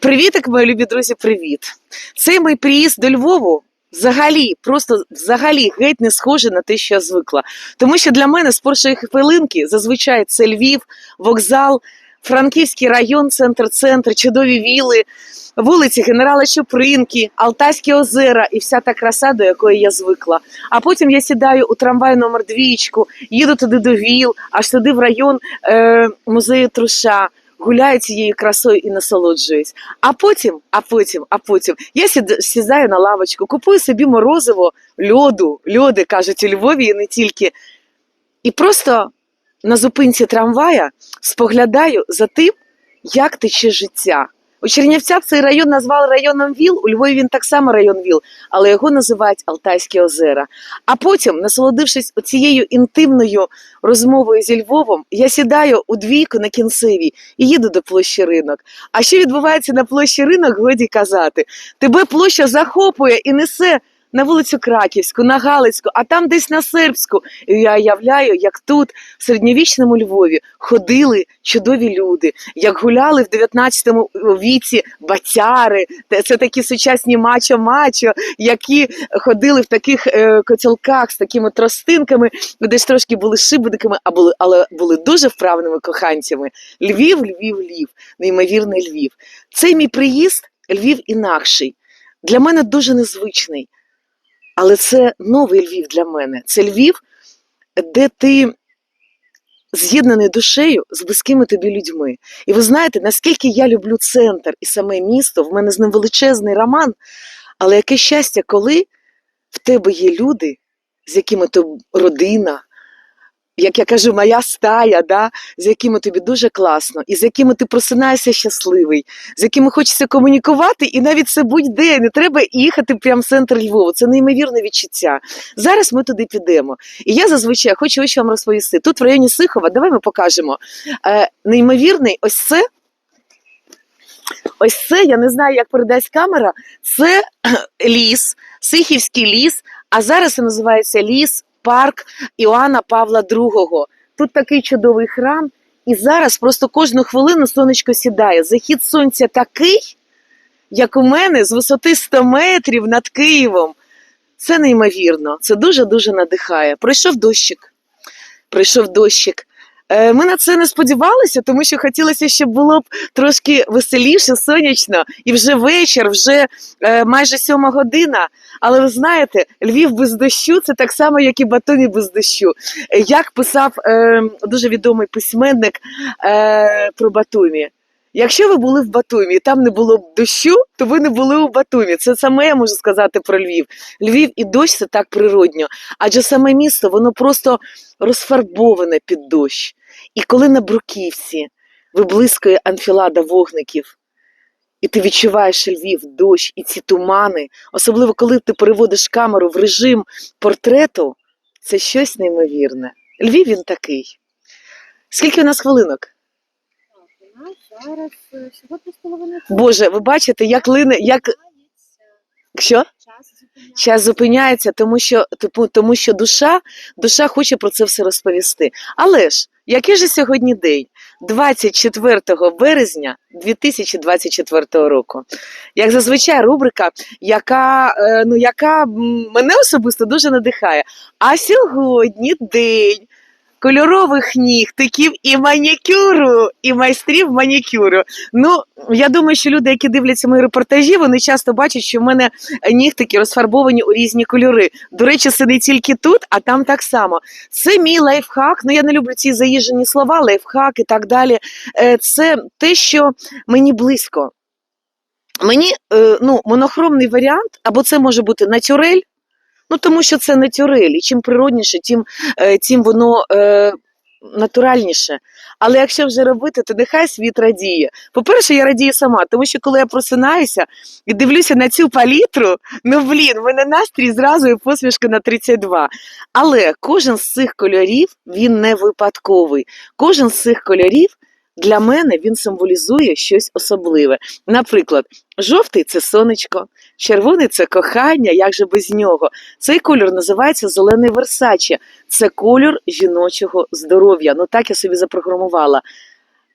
Привітик, мої любі друзі, привіт! Цей мій приїзд до Львову взагалі, просто взагалі геть не схожий на те, що я звикла. Тому що для мене з першої хвилинки зазвичай це Львів, вокзал, Франківський район, центр-центр, чудові віли, вулиці генерала Чупринки, Алтайські озера і вся та краса, до якої я звикла. А потім я сідаю у трамвай номер двічку, їду туди до віл, аж туди в район е, музею Труша. Гуляю цією красою і насолоджуюсь. А потім, а потім, а потім я сідаю на лавочку, купую собі морозиво, льоду, льоди кажуть у Львові і не тільки. І просто на зупинці трамвая споглядаю за тим, як тече життя. У Чернівцях цей район назвали районом ВІЛ, у Львові він так само район ВІЛ, але його називають Алтайські озера. А потім, насолодившись цією інтимною розмовою зі Львовом, я сідаю у двійку на кінцевій і їду до площі ринок. А що відбувається на площі ринок, годі казати. Тебе площа захоплює і несе на вулицю Краківську, на Галицьку, а там десь на Сербську. І я уявляю, як тут, в середньовічному Львові, ходили чудові люди, як гуляли в 19 віці батяри, це такі сучасні мачо-мачо, які ходили в таких е, котілках з такими тростинками, десь трошки були шибениками, а були, але були дуже вправними коханцями. Львів, Львів, Львів, неймовірний Львів. Цей мій приїзд Львів інакший. Для мене дуже незвичний. Але це новий Львів для мене. Це Львів, де ти з'єднаний душею з близькими тобі людьми. І ви знаєте, наскільки я люблю центр і саме місто, в мене з ним величезний роман. Але яке щастя, коли в тебе є люди, з якими то родина, як я кажу, моя стая, да, з якими тобі дуже класно, і з якими ти просинаєшся щасливий, з якими хочеться комунікувати, і навіть це будь-де, не треба їхати прямо в центр Львова. Це неймовірне відчуття. Зараз ми туди підемо. І я зазвичай хочу ось вам розповісти. Тут в районі Сихова, давай ми покажемо. Е, неймовірний, ось це. Ось це, я не знаю, як передасть камера. Це ліс, Сихівський ліс, а зараз це називається ліс, парк Іоанна Павла II. Тут такий чудовий храм, і зараз просто кожну хвилину сонечко сідає. Захід сонця такий, як у мене, з висоти 100 метрів над Києвом. Це неймовірно, це дуже-дуже надихає. Пройшов дощик. Прийшов дощик. Е, Ми на це не сподівалися, тому що хотілося, щоб було б трошки веселіше, сонячно, і вже вечір, вже е, майже сьома година. Але ви знаєте, Львів без дощу це так само, як і Батумі без дощу. Як писав е, дуже відомий письменник е, про Батумі. Якщо ви були в Батумі і там не було б дощу, то ви не були у Батумі. Це саме я можу сказати про Львів. Львів і дощ це так природньо, адже саме місто воно просто розфарбоване під дощ. І коли на Бруківці виблискує анфілада вогників, і ти відчуваєш Львів, дощ і ці тумани, особливо коли ти переводиш камеру в режим портрету, це щось неймовірне. Львів він такий. Скільки у нас хвилинок? Зараз е, всього три з половиною Боже, ви бачите, як лине, як що? час зупиняється. Тому що, типу, тому що душа, душа хоче про це все розповісти. Але ж, який же сьогодні день? 24 березня 2024 року. Як зазвичай рубрика, яка, е, ну, яка мене особисто дуже надихає. А сьогодні день кольорових нігтиків і манікюру, і майстрів манікюру. Ну, я думаю, що люди, які дивляться мої репортажі, вони часто бачать, що в мене нігтики розфарбовані у різні кольори. До речі, це не тільки тут, а там так само. Це мій лайфхак. Ну я не люблю ці заїжджені слова, лайфхак і так далі. Е, Це те, що мені близько. Мені е, ну, монохромний варіант, або це може бути натюрель. Ну, тому що це натюрель, і чим природніше, тим, е, тим воно е, натуральніше. Але якщо вже робити, то нехай світ радіє. По-перше, я радію сама, тому що коли я просинаюся і дивлюся на цю палітру, ну блін, в мене настрій зразу і посмішка на 32. Але кожен з цих кольорів він не випадковий. Кожен з цих кольорів для мене він символізує щось особливе. Наприклад, жовтий це сонечко, червоний це кохання, як же без нього. Цей кольор називається зелений Версаче. Це кольор жіночого здоров'я. Ну так я собі запрограмувала.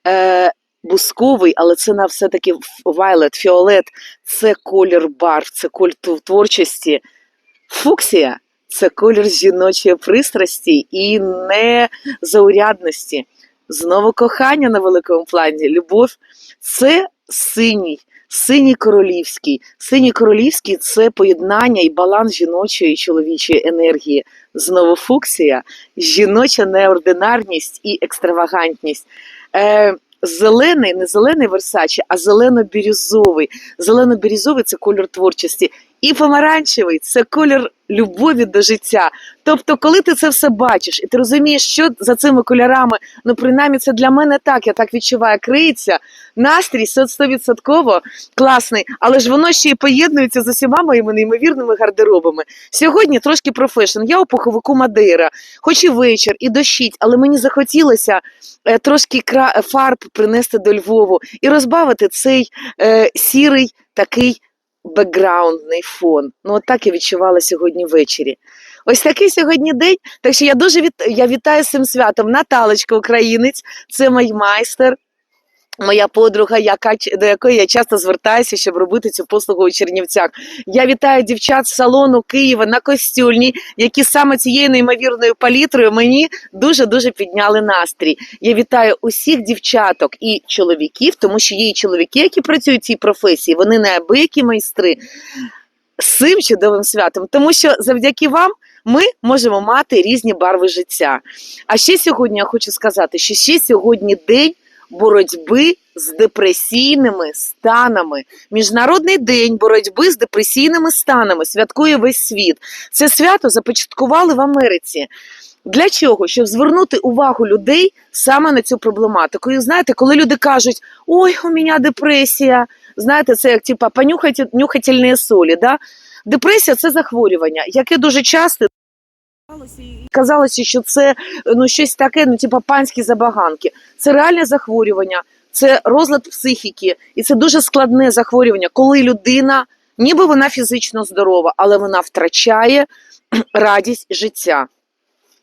Е, бусковий, але це на все-таки вайлет, фіолет, це колір барв, це колір творчості. Фуксія це колір жіночої пристрасті і незаурядності. Знову кохання на великому плані, любов це синій, синій королівський. Синій королівський це поєднання і баланс жіночої і чоловічої енергії. Знову фуксія, жіноча неординарність і екстравагантність. Е, зелений, не зелений Версачі, а зелено-бірюзовий. Зелено-бірюзовий це колір творчості. І помаранчевий це колір любові до життя. Тобто, коли ти це все бачиш, і ти розумієш, що за цими кольорами, ну принаймні це для мене так, я так відчуваю, криється. Настрій стовідсотково класний, але ж воно ще й поєднується з усіма моїми неймовірними гардеробами. Сьогодні трошки про фешн. Я у пуховику Мадейра, хоч і вечір, і дощить, але мені захотілося е, трошки фарб принести до Львову і розбавити цей е, сірий такий бекграундний фон. Ну, от так я відчувала сьогодні ввечері. Ось такий сьогодні день. Так що я дуже від... я вітаю з цим святом. Наталочка, українець, це мій майстер. Моя подруга, яка, до якої я часто звертаюся, щоб робити цю послугу у Чернівцях. Я вітаю дівчат з салону Києва на костюльні, які саме цією неймовірною палітрою мені дуже дуже підняли настрій. Я вітаю усіх дівчаток і чоловіків, тому що є і чоловіки, які працюють в цій професії. Вони неабиякі майстри з цим чудовим святом, тому що завдяки вам ми можемо мати різні барви життя. А ще сьогодні я хочу сказати, що ще сьогодні день боротьби з депресійними станами. Міжнародний день боротьби з депресійними станами святкує весь світ. Це свято започаткували в Америці. Для чого? Щоб звернути увагу людей саме на цю проблематику. І знаєте, коли люди кажуть, ой, у мене депресія, знаєте, це як типа понюхайте нюхательні солі. Да? Депресія це захворювання, яке дуже часто казалося, що це ну щось таке, ну типа панські забаганки. Це реальне захворювання, це розлад психіки, і це дуже складне захворювання, коли людина, ніби вона фізично здорова, але вона втрачає радість життя.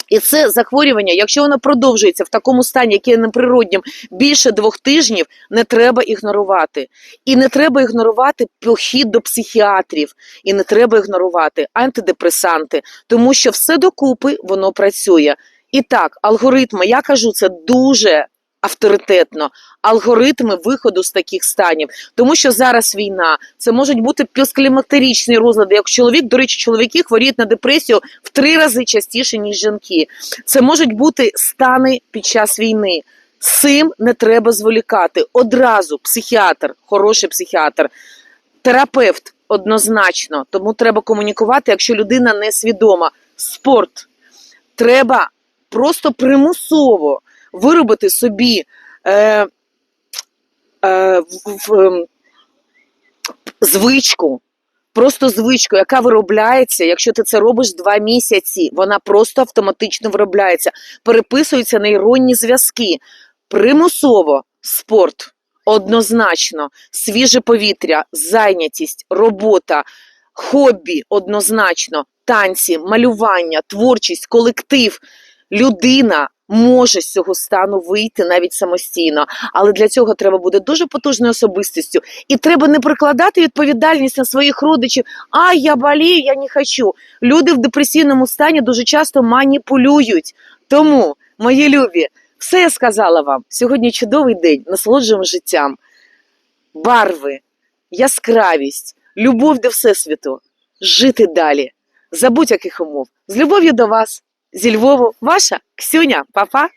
І це захворювання, якщо воно продовжується в такому стані, який є неприроднім, більше двох тижнів, не треба ігнорувати. І не треба ігнорувати похід до психіатрів, і не треба ігнорувати антидепресанти, тому що все докупи воно працює. І так, алгоритми, я кажу, це дуже авторитетно. Алгоритми виходу з таких станів, тому що зараз війна, це можуть бути пісклімактеричні розлади. Як чоловік, до речі, чоловіки хворіють на депресію в три рази частіше, ніж жінки. Це можуть бути стани під час війни. З цим не треба зволікати. Одразу психіатр, хороший психіатр, терапевт однозначно. Тому треба комунікувати, якщо людина несвідома. Спорт треба просто примусово виробити собі е, е, в, в, ем, звичку. Просто звичку, яка виробляється, якщо ти це робиш два місяці, вона просто автоматично виробляється. Переписуються нейронні зв'язки. Примусово спорт однозначно, свіже повітря, зайнятість, робота, хобі однозначно, танці, малювання, творчість, колектив. Людина може з цього стану вийти навіть самостійно, але для цього треба бути дуже потужною особистістю, і треба не прикладати відповідальність на своїх родичів. А я болію, я не хочу. Люди в депресійному стані дуже часто маніпулюють. Тому, мої любі, все я сказала вам. Сьогодні чудовий день, насолоджуємо життям, барви, яскравість, любов до всесвіту, жити далі, за будь-яких умов. З любов'ю до вас, зі Львову, ваша Ксюня, папа.